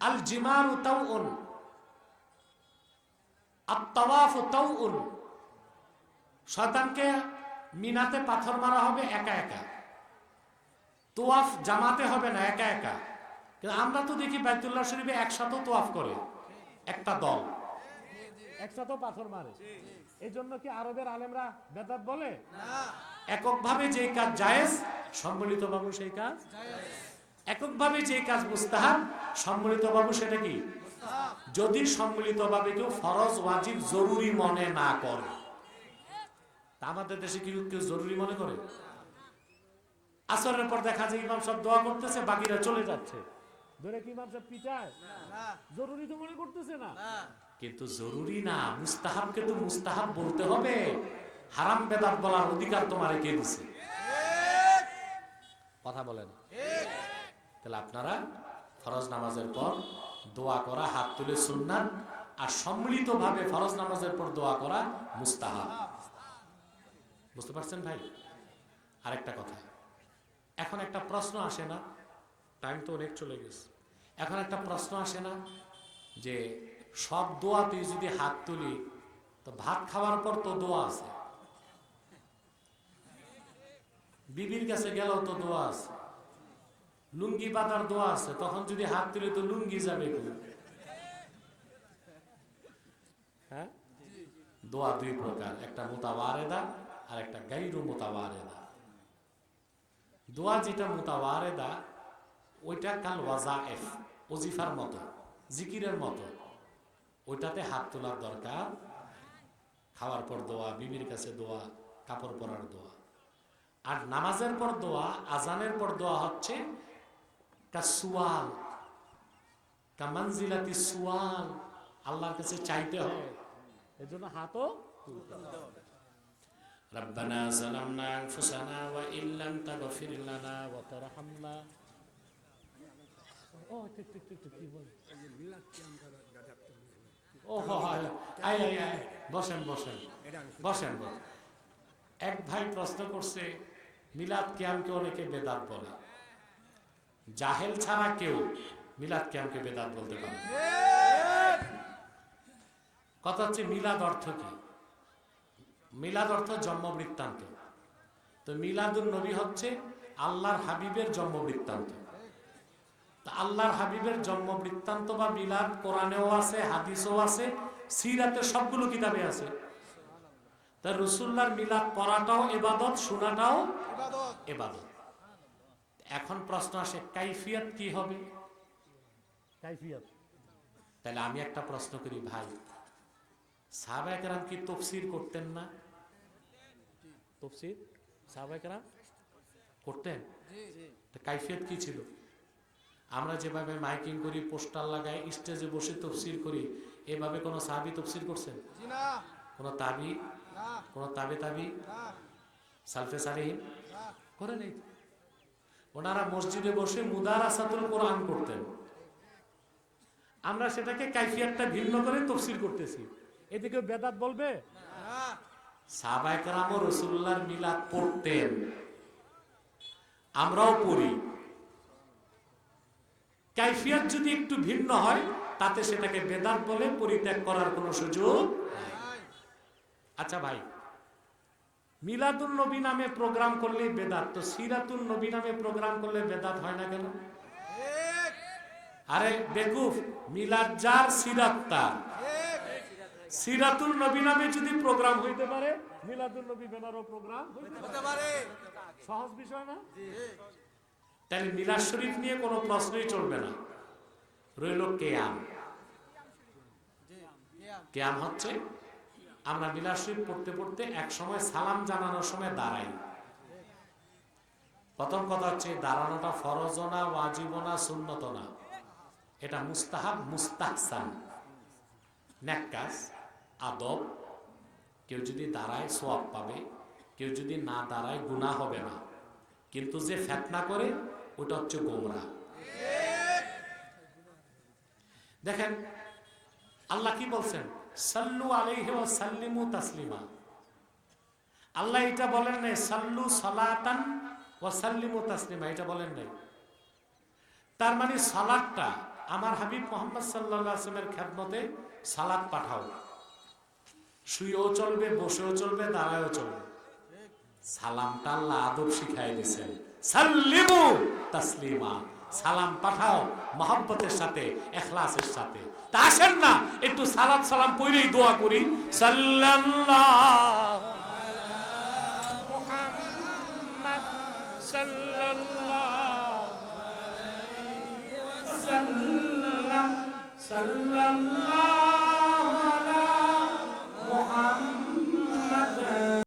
আল জিমারু তাউউন আত্তাওয়াফু তাউউন শয়তানকে মিনাতে পাথর মারা হবে একা একা। তোয়াফ জামাতে হবে না একা একা। কিন্তু আমরা তো দেখি বাইতুল্লাহ শরীফে একসাথে তোয়াফ করে একটা দল। একসাথে পাথর মারে। এই জন্য কি আরবের আলেমরা বেদাত বলে? এককভাবে যে কাজ জায়েজ সম্মিলিত বাবু সেই কাজ এককভাবে যে কাজ মুস্তাহাব সম্মিলিত বাবু সেটা কি? যদি সম্মিলিত ভাবে কেউ ফরজ, ওয়াজিব, জরুরি মনে না করে আমাদের দেশে কি কেউ জরুরি মনে করে? আসরের পর দেখা যায় ইমাম সব দোয়া করতেছে, বাকিরা চলে যাচ্ছে। ধরে কি ইমাম জরুরি তো মনে করতেছে না। কিন্তু জরুরি না, মুস্তাহাবকে তো মুস্তাহাব বলতে হবে। হারাম বেদাত বলার অধিকার তোমার কে কথা বলেন। তাহলে আপনারা ফরজ নামাজের পর দোয়া করা, হাত তুলে সুন্নাত আর সম্মিলিত ভাবে ফরজ নামাজের পর দোয়া করা মুস্তাহাব। বুঝতে পারছেন ভাই? আরেকটা কথা। এখন একটা প্রশ্ন আসে না টাইম তো অনেক চলে গেছে। এখন একটা প্রশ্ন আসে না যে সব দোয়া তুই যদি হাত তুলি, তো ভাত খাওয়ার পর তো দোয়া আছে। বিবির কাছে গেলেও তো দোয়া আছে। লুঙ্গি পাতার দোয়া আছে, তখন যদি হাত তুলে তো লুঙ্গি যাবে? হ্যাঁ? দোয়া দুই প্রকার, একটা মোতাবারেদা আর একটা গাইরু মোতাবারেদা। দোয়া যেটা মোতাবারেদা, ওইটা কাল ওয়াজাএফ ওজিফার মতো, জিকিরের মতো। ওইটাতে হাত তোলার দরকার। খাওয়ার পর দোয়া, বিবির কাছে দোয়া, কাপড় পরার দোয়া। আর নামাজের পর দোয়া, আজানের পর দোয়া হচ্ছে কা সুয়াল কা মঞ্জিলাতি সুয়াল আল্লাহর কাছে চাইতে হয় এজন্য হাতও ربنا ظلمنا انفسنا وان لم تغفر لنا وترحمنا ও ঠিক ঠিক ঠিক ঠিক কি বলে ও হ, হ, আয় আয় আয় বসেন বসেন বসেন বসেন এক ভাই প্রশ্ন করছে মিলাদ কিয়ামকে অনেকে বেদাত বলে জাহেল ছাড়া কেউ মিলাদ কিয়ামকে বেদাত বলতে পারে কথা হচ্ছে মিলাদ অর্থ কি? মিলাদ অর্থ জন্ম বৃত্তান্ত তো মিলাদুল নবী হচ্ছে আল্লাহর হাবিবের জন্ম বৃত্তান্ত আল্লাহর হাবিবের জন্ম বৃত্তান্ত বা মিলাদ কোরআনেও আছে, হাদিসও আছে, সিরাতে সবগুলো কিতাবে আছে। তা রসুল্লাহর মিলাদ পড়াটাও এবাদত, শোনাটাও এবাদত। এখন প্রশ্ন আসে কাইফিয়াত কি হবে? কাইফিয়াত। তাহলে আমি একটা প্রশ্ন করি ভাই সাহাবাহাম কি তফসির করতেন না? তফসির? সাহাবাহাম করতেন? তা কাইফিয়ত কি ছিল? আমরা যেভাবে মাইকিং করি পোস্টার লাগাই স্টেজে বসে তফসির করি এভাবে কোনো সাহাবি তফসির করছেন? কোনো তাবি? কোনো তাবে তাবি? সালফে সালিহীন? করে নেই ওনারা মসজিদে বসে মুদার আসাতুল কোরআন করতেন। আমরা সেটাকে কাইফিয়াতটা ভিন্ন করে তফসিল করতেছি। এদিকে বেদাত বলবে সাহবায়করাম রসুল্লাহর মিলাদ পড়তেন। আমরাও পড়ি। কাইফিয়াত যদি একটু ভিন্ন হয়, তাতে সেটাকে বেদাত বলে পরিত্যাগ করার কোনো সুযোগ আচ্ছা ভাই মিলাদুল নবী নামে প্রোগ্রাম করলে বেদাত। তো সিরাতুল নবী নামে প্রোগ্রাম করলে বেদাত হয় না কেন? আরে বেকুফ মিলাদ যার সিরাত তার। সিরাতুল নবী নামে যদি প্রোগ্রাম হইতে পারে মিলাদুল নবী বেনারও প্রোগ্রাম হতে পারে। সহজ বিষয় না? তাহলে মিলাদ শরীফ নিয়ে কোনো প্রশ্নই চলবে না। রইল কেয়াম। কেয়াম হচ্ছে আমরা শরীফ পড়তে পড়তে এক সময় সালাম জানানোর সময় দাঁড়াই। প্রথম কথা হচ্ছে, দাঁড়ানোটা ফরজ না ওয়াজিব না সুন্নত না। এটা মুস্তাহাব, মুস্তাহসান। ন্যাক আদব। কেউ যদি দাঁড়ায় সোয়াব পাবে, কেউ যদি না দাঁড়ায় গুণা হবে না। কিন্তু যে ফেতনা করে, ওটা হচ্ছে গোমরা। দেখেন, আল্লাহ কি বলছেন? সাল্লু আলাইহি ওয়া সাল্লিমু তাসলিমা। আল্লাহ এটা বলেন নাই, সাল্লু সালাতান ওয়া সাল্লিমু তাসলিমা, এটা বলেন নাই। তার মানে সালাদটা আমার হাবিব মোহাম্মদ সাল্লাহ আসলামের খ্যাতমতে সালাদ পাঠাও। শুয়েও চলবে, বসেও চলবে, দাঁড়ায়ও চলবে। সালামটা আল্লাহ আদব শিখাই দিয়েছেন। সাল্লিমু তাসলিমা। সালাম পাঠাও, মহাব্বতের সাথে, এখলাসের সাথে। তা আসেন না, একটু সালাম সালাম কইরেই দোয়া করি। সাল্লাল্লাহ। সাল্লাল্লাহ